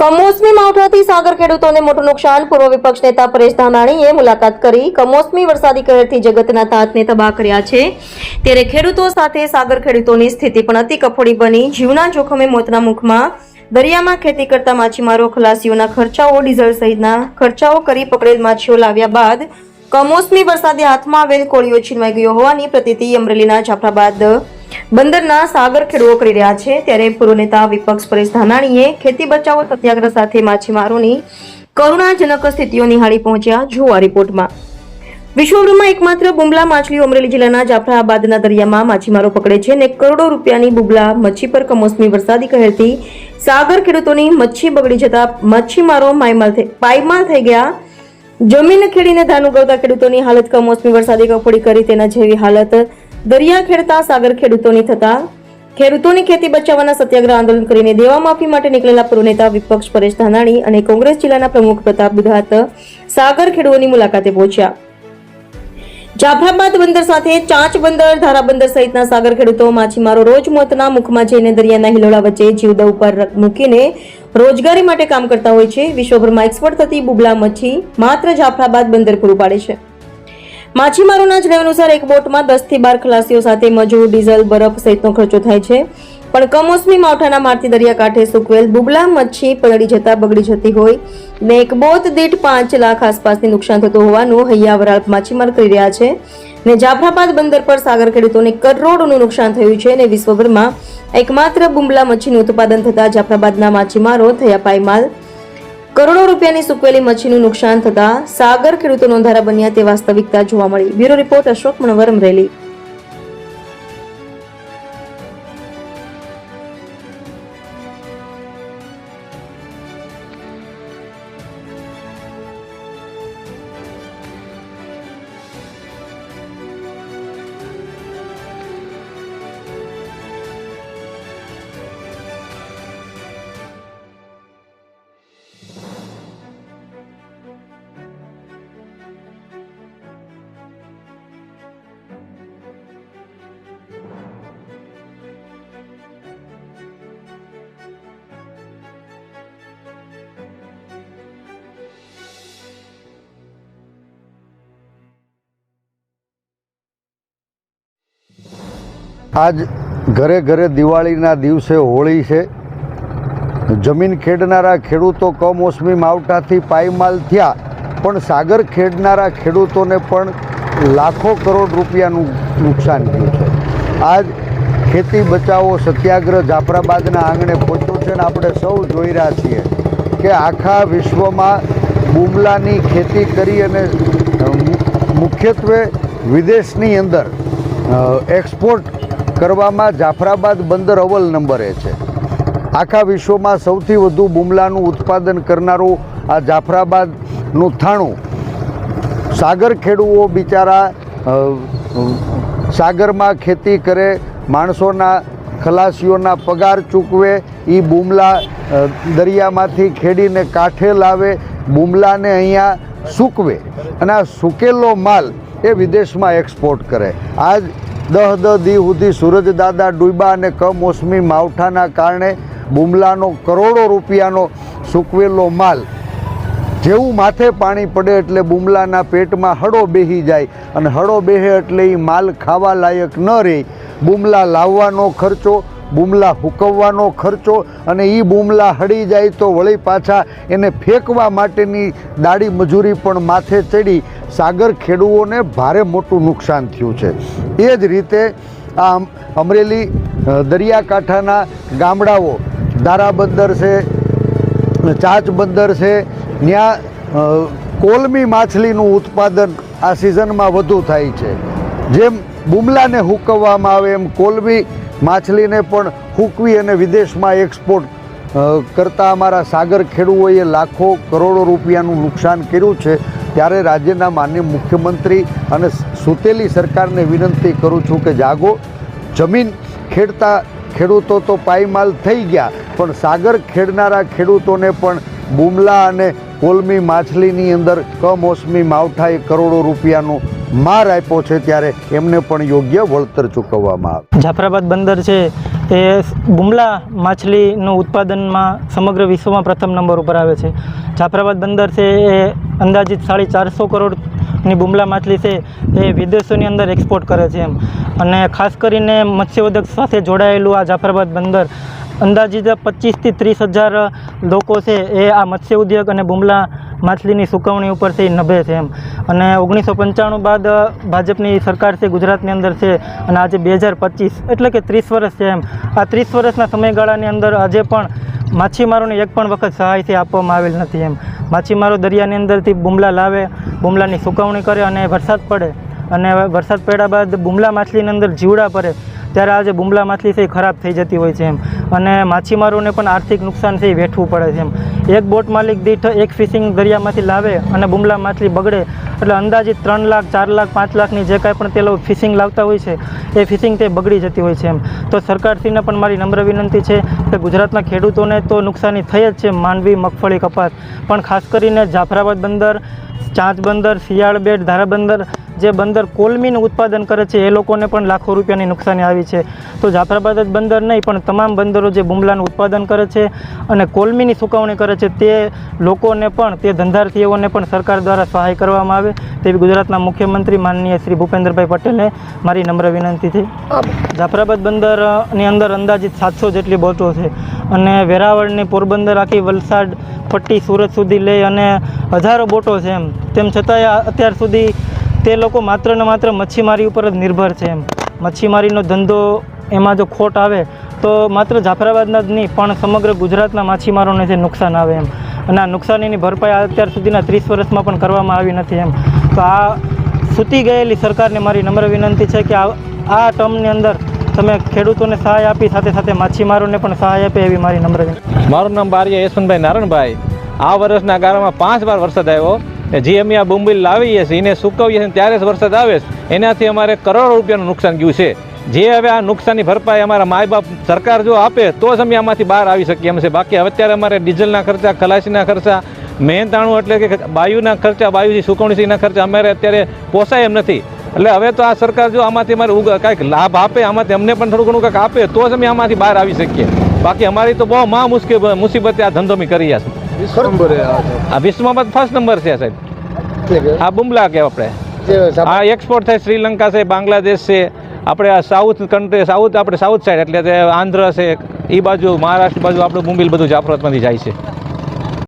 કમોસમી માવઠાથી સાગર ખેડૂતોને મોટું નુકસાન. પૂર્વ વિપક્ષ નેતા પરેશ ધાનાણીએ મુલાકાત કરી. કમોસમી વરસાદી કહેરથી જગતના તાતને તબાહ કર્યા છે. ત્યારે ખેડૂતો સાથે સાગર ખેડૂતોની સ્થિતિ પણ અતિ કફોડી બની. જીવના જોખમે મોતના મુખમાં દરિયામાં ખેતી કરતા માછીમારો, ખલાસીઓના ખર્ચાઓ, ડીઝલ સહિતના ખર્ચાઓ કરી પકડેલ માછીઓ લાવ્યા બાદ કમોસમી વરસાદે હાથમાં આવેલ કોળીઓ છીનવાઈ ગયો હોવાની પ્રતિતિ અમરેલીના જાફરાબાદ બંદરના સાગર ખેડૂઓ કરી રહ્યા છે. ત્યારે પૂર્વ નેતા વિપક્ષ પરેશ ધાનાણીએ ખેતી બચાવો સત્યાગ્રહ સાથે માછીમારોની કરુણાજનક સ્થિતિઓ નિહાળી પહોંચ્યા જોવા રિપોર્ટમાં. વિશ્વભરમાં એકમાત્ર બુમલા માછલીઓ અમરેલી જિલ્લાના જાફરાબાદના દરિયામાં માછીમારો પકડે છે અને કરોડો રૂપિયાની બુબલા મચ્છી પર કમોસમી વરસાદી કહેરથી સાગર ખેડૂતોની મચ્છી બગડી જતા માછીમારો માયમાલ પાયમાલ થઈ ગયા. જમીન ખેડીને ધાન ઉગાવતા ખેડૂતોની હાલત કમોસમી વરસાદી કફોડી કરી તેના જેવી હાલત દરિયા ખેડતા સાગર ખેડૂતોની થતા, ખેડૂતોની ખેતી બચાવવાના સત્યાગ્રહ આંદોલન કરીને દેવા માફી માટે નીકળેલા પૂર્વ નેતા વિપક્ષ પરેશ ધાનાણી અને કોંગ્રેસ જિલ્લાના પ્રમુખ પ્રતાપ બુધાત સાગર ખેડૂતોની મુલાકાતે પહોંચ્યા. જાફરાબાદ બંદર સાથે ચાંચ બંદર, ધારા બંદર સહિતના સાગર ખેડૂતો માછીમારો રોજ મોતના મુખમાં જઈને દરિયાના હિલોળા વચ્ચે જીવદા ઉપર મૂકીને રોજગારી માટે કામ કરતા હોય છે. વિશ્વભરમાં એક્સપોર્ટ થતી બુબલા મચ્છી માત્ર જાફરાબાદ બંદર પૂરું પાડે છે. માછીમારોના જણાવ્યા અનુસાર એક બોટમાં દસથી બાર ખલાસીઓ સાથે મજૂર, ડીઝલ, બરફ સહિતનો ખર્ચો થાય છે. પણ કમોસમી માવઠાના મારથી દરિયાકાંઠે સૂકવેલ બુબલા, મચ્છી, પલળી જતા બગડી જતી હોય ને એક બોટ દીઠ પાંચ લાખ આસપાસની નુકસાન થતું હોવાનું હૈયાવરાળ માછીમાર કરી રહ્યા છે. ને જાફરાબાદ બંદર પર સાગર ખેડૂતોને કરોડોનું નુકસાન થયું છે ને વિશ્વભરમાં એકમાત્ર બુમલા મચ્છીનું ઉત્પાદન થતા જાફરાબાદના માછીમારો થયા પાયમાલ. કરોડો રૂપિયાની સૂકવેલી મચ્છીનું નુકસાન થતા સાગર ખેડૂતો નોંધારા બન્યા તે વાસ્તવિકતા જોવા મળી. બ્યુરો રિપોર્ટ અશોક મણવર અમરેલી આજ ઘરે ઘરે દિવાળીના દિવસે હોળી છે. જમીન ખેડનારા ખેડૂતો કમોસમી માવઠાથી પાયમાલ થયા, પણ સાગર ખેડનારા ખેડૂતોને પણ લાખો કરોડ રૂપિયાનું નુકસાન થયું છે. આજ ખેતી બચાવો સત્યાગ્રહ જાફરાબાદના આંગણે પહોંચ્યો છે અને આપણે સૌ જોઈ રહ્યા છીએ કે આખા વિશ્વમાં બુમલાની ખેતી કરી અને મુખ્યત્વે વિદેશની અંદર એક્સપોર્ટ કરવામાં જાફરાબાદ બંદર અવ્વલ નંબરે છે. આખા વિશ્વમાં સૌથી વધુ બુમલાનું ઉત્પાદન કરનારું આ જાફરાબાદનું થાણું. સાગર ખેડૂઓ બિચારા સાગરમાં ખેતી કરે, માણસોના ખલાસીઓના પગાર ચૂકવે એ બુમલા દરિયામાંથી ખેડીને કાંઠે લાવે, બુમલાને અહીંયા સૂકવે. અને આ સૂકેલો માલ એ વિદેશમાં એક્સપોર્ટ કરે. આજ દહ દહ દી સુધી સૂરજદાદા ડૂબ્યા અને કમોસમી માવઠાના કારણે બુમલાનો કરોડો રૂપિયાનો સૂકવેલો માલ જેવું માથે પાણી પડે એટલે બુમલાના પેટમાં હળો બેહી જાય અને હળો બેહે એટલે એ માલ ખાવા લાયક ન રહે. બુમલા લાવવાનો ખર્ચો બુમલા હુકવવાનો ખર્ચો અને એ બુમલા હળી જાય તો વળી પાછા એને ફેંકવા માટેની દાડી મજૂરી પણ માથે ચડી. સાગર ખેડૂઓને ભારે મોટું નુકસાન થયું છે. એ જ રીતે આ અમરેલી દરિયાકાંઠાના ગામડાઓ દારા બંદર છે ચાચ બંદર છે ત્યાં કોલમી માછલીનું ઉત્પાદન આ સિઝનમાં વધુ થાય છે. જેમ બુમલાને હુકવવામાં આવે એમ કોલમી માછલીને પણ હૂકવી અને વિદેશમાં એક્સપોર્ટ કરતા અમારા સાગર ખેડૂઓએ લાખો કરોડો રૂપિયાનું નુકસાન કર્યું છે. ત્યારે રાજ્યના માન્ય મુખ્યમંત્રી અને સુતેલી સરકારને વિનંતી કરું છું કે જાગો. જમીન ખેડતા ખેડૂતો તો પાયમાલ થઈ ગયા, પણ સાગર ખેડનારા ખેડૂતોને પણ બુમલા અને કોલમી માછલીની અંદર કમોસમી માવઠાએ કરોડો રૂપિયાનો માર આપ્યો છે ત્યારે એમને પણ યોગ્ય વળતર ચૂકવવામાં આવે. જાફરાબાદ બંદર છે, એ બુમલા માછલીનું ઉત્પાદનમાં સમગ્ર વિશ્વમાં પ્રથમ નંબર ઉપર આવે છે. જાફરાબાદ બંદર છે, એ અંદાજિત સાડી ચારસો કરોડની બુમલા માછલી છે, એ વિદેશોની અંદર એક્સપોર્ટ કરે છે એમ. અને ખાસ કરીને મત્સ્યોદ્યોગ સાથે જોડાયેલું આ જાફરાબાદ બંદર અંદાજિત પચીસથી ત્રીસ હજાર લોકો છે એ આ મત્સ્ય ઉદ્યોગ અને બુમલા માછલીની સુકવણી ઉપર છે એ નભે છે એમ. અને ઓગણીસો પંચાણું બાદ ભાજપની સરકાર છે ગુજરાતની અંદર છે અને આજે બે હજાર પચીસ એટલે કે ત્રીસ વર્ષ છે એમ. આ ત્રીસ વર્ષના સમયગાળાની અંદર આજે પણ માછીમારોને એક પણ વખત સહાયથી આપવામાં આવેલ નથી એમ. માછીમારો દરિયાની અંદરથી બુમલા લાવે, બુમલાની સુકવણી કરે અને વરસાદ પડે. અને વરસાદ પડ્યા બાદ બુમલા માછલીની અંદર જીવડા પડે ત્યારે આજે બુમલા માછલી છે એ ખરાબ થઈ જતી હોય છે એમ. અને માછીમારોને પણ આર્થિક નુકસાન છે એ વેઠવું પડે છે એમ. એક બોટ માલિક દીઠ એક ફિશિંગ દરિયામાંથી લાવે અને બુમલા માછલી બગડે. એટલે અંદાજિત ત્રણ લાખ, ચાર લાખ, પાંચ લાખની જે કાંઈ પણ તે લોકો ફિશિંગ લાવતા હોય છે, એ ફિશિંગ તે બગડી જતી હોય છે એમ. તો સરકારશ્રીને પણ મારી નમ્ર વિનંતી છે કે ગુજરાતના ખેડૂતોને તો નુકસાની થઈ જ છે માંડવી, મગફળી, કપાસ. પણ ખાસ કરીને જાફરાબાદ બંદર, ચાંચ બંદર, શિયાળ બેટ, ધારા બંદર જે બંદર કોલમીનું ઉત્પાદન કરે છે એ લોકોને પણ લાખો રૂપિયાની નુકસાની આવી છે. તો જાફરાબાદ જ બંદર નહીં પણ તમામ બંદરો જે બુમલાનું ઉત્પાદન કરે છે અને કોલમીની સુકવણી કરે છે તે લોકોને પણ તે ધંધાર્થીઓને પણ સરકાર દ્વારા સહાય કરવામાં આવે. તેવી ગુજરાતના મુખ્યમંત્રી માનનીય શ્રી ભૂપેન્દ્રભાઈ પટેલને મારી નમ્ર વિનંતી છે. જાફરાબાદ બંદરની અંદર અંદાજિત સાતસો જેટલી બોટો છે અને વેરાવળની પોરબંદર આખી વલસાડ પટ્ટી સુરત સુધી લઈ અને હજારો બોટો છે એમ. તેમ છતાંય અત્યાર સુધી તે લોકો માત્ર ને માત્ર મચ્છીમારી ઉપર જ નિર્ભર છે એમ. મચ્છીમારીનો ધંધો એમાં જો ખોટ આવે, તો માત્ર જાફરાબાદના જ નહીં, પણ સમગ્ર ગુજરાતના માછીમારોને જે નુકસાન આવે એમ. અને આ નુકસાનીની ભરપાઈ અત્યાર સુધીના ત્રીસ વર્ષમાં પણ કરવામાં આવી નથી એમ. તો આ સૂતી ગયેલી સરકારને મારી નમ્ર વિનંતી છે કે આ ટર્મની અંદર તમે ખેડૂતોને સહાય આપી, સાથે સાથે માછીમારોને પણ સહાય આપે એવી મારી નમ્ર વિનંતી. મારું નામ બારિયા યશવંતભાઈ નારણભાઈ. આ વર્ષના ગાળામાં પાંચ વાર વરસાદ આવ્યો. જે અમે આ બોમ્બિલ લાવીએ છીએ, એને સૂકવીએ છીએ ત્યારે જ વરસાદ આવે છે. એનાથી અમારે કરોડો રૂપિયાનું નુકસાન ગયું છે. જે હવે આ નુકસાનની ભરપાઈ અમારા માય બાપ સરકાર જો આપે, તો જ અમે આમાંથી બહાર આવી શકીએ એમ છે. બાકી હવે અત્યારે અમારે ડીઝલના ખર્ચા, ખલાસીના ખર્ચા, મહેનતાણું એટલે કે બાયુના ખર્ચા બાયુથી સુકવણીના ખર્ચા અમારે અત્યારે પોસાય એમ નથી. એટલે હવે તો આ સરકાર જો આમાંથી અમારે કાંઈક લાભ આપે, આમાંથી અમને પણ થોડું ઘણું કાંઈક આપે, તો જ અમે આમાંથી બહાર આવી શકીએ. બાકી અમારી તો બહુ મહા મુશ્કેલ મુસીબતે આ ધંધો મેં કરી છે આ વિશ્વમાં ફર્સ્ટ નંબર છે સાહેબ. આ બુમલા કે આપણે. આ એક્સપોર્ટ થાય શ્રીલંકા છે બાંગ્લાદેશ છે આપણે આ સાઉથ કન્ટ્રી સાઉથ આપણે સાઉથ સાઈડ એટલે આંધ્ર છે એ બાજુ મહારાષ્ટ્ર બાજુ આપણું મુંબઈ બધું જાફરતમાંથી જાય છે.